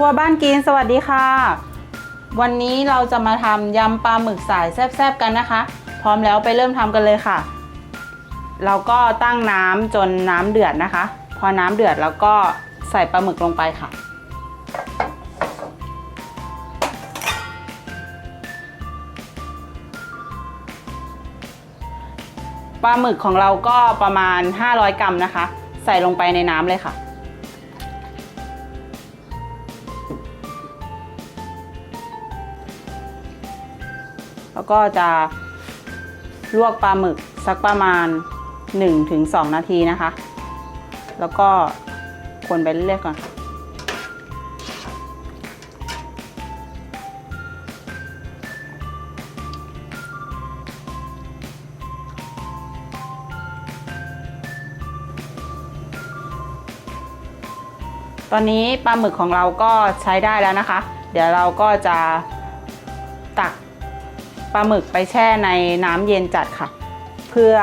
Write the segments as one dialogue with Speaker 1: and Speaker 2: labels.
Speaker 1: ครัวบ้านกินสวัสดีค่ะ วันนี้เราจะมาทำยำปลาหมึกสายแซ่บๆกันนะคะ พร้อมแล้วไปเริ่มทำกันเลยค่ะ เราก็ตั้งน้ำจนน้ำเดือดนะคะ พอน้ำเดือดแล้วก็ใส่ปลาหมึกลงไปค่ะ ปลาหมึกของเราก็ประมาณ 500 กรัมนะคะ ใส่ลงไปในน้ำเลยค่ะ แล้วก็จะลวกปลาหมึกสักประมาณ 1-2 นาทีนะคะ แล้วก็คนไปเรื่อยๆก่อน ตอนนี้ปลาหมึกของเราก็ใช้ได้แล้วนะคะ เดี๋ยวเราก็จะ ปลาหมึกไปแช่ในน้ำเย็นจัดค่ะ เพื่อ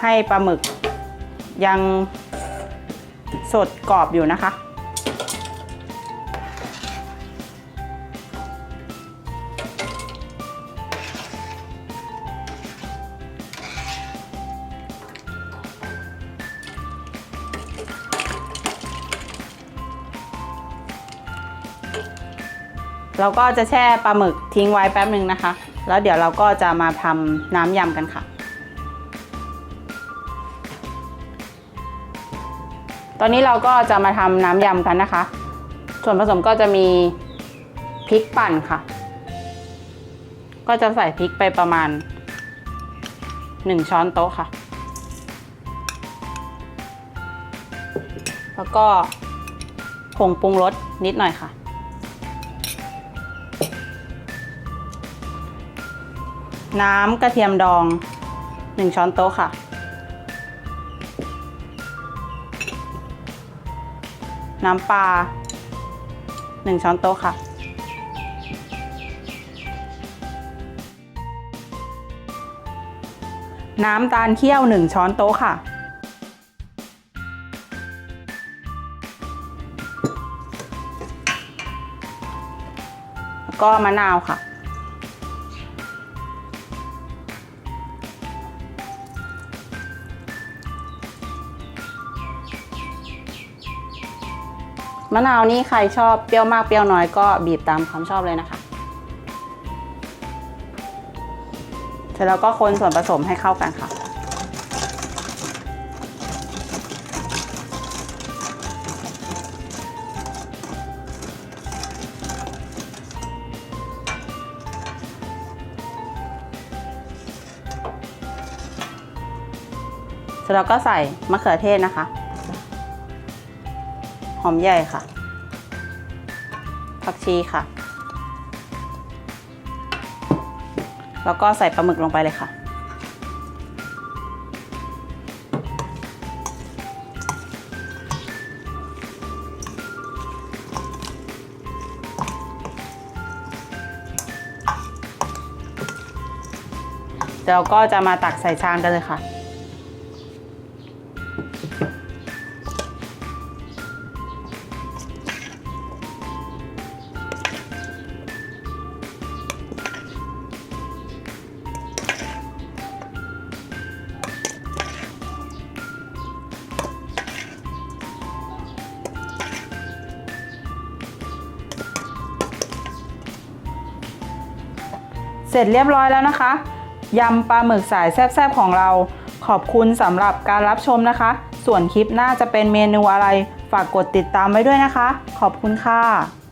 Speaker 1: ให้ปลาหมึกยังสดกรอบอยู่นะคะ เราก็จะแช่ปลาหมึกทิ้งไว้แป๊บหนึ่งนะคะ แล้วเดี๋ยวเราก็จะมาทำน้ำยำกันค่ะ ตอนนี้เราก็จะมาทำน้ำยำกันนะคะ ส่วนผสมก็จะมีพริกปั่นค่ะ ก็จะใส่พริกไปประมาณ 1 ช้อนโต๊ะค่ะ แล้วก็ผงปรุงรสนิดหน่อยค่ะ น้ำกระเทียมดอง 1 ช้อนโต๊ะค่ะ น้ำปลา 1 ช้อนโต๊ะค่ะ น้ำตาลเคี่ยว 1 ช้อนโต๊ะค่ะ แล้วก็มะนาวค่ะ มะนาวนี่ใครชอบเปรี้ยวมากเปรี้ยวน้อยก็บีบตามความชอบเลยนะคะ เสร็จแล้วก็คนส่วนผสมให้เข้ากันค่ะเสร็จแล้วก็ใส่มะเขือเทศนะคะ หอมใหญ่ค่ะ ผักชีค่ะ แล้วก็ใส่ปลาหมึกลงไปเลยค่ะ เดี๋ยวก็จะมาตักใส่ชามกันเลยค่ะ เสร็จเรียบร้อยแล้วนะคะยำปลาหมึกสายแซ่บๆของเรา ขอบคุณสำหรับการรับชมนะคะ ส่วนคลิปหน้าจะเป็นเมนูอะไร ฝากกดติดตามไว้ด้วยนะคะ ขอบคุณค่ะ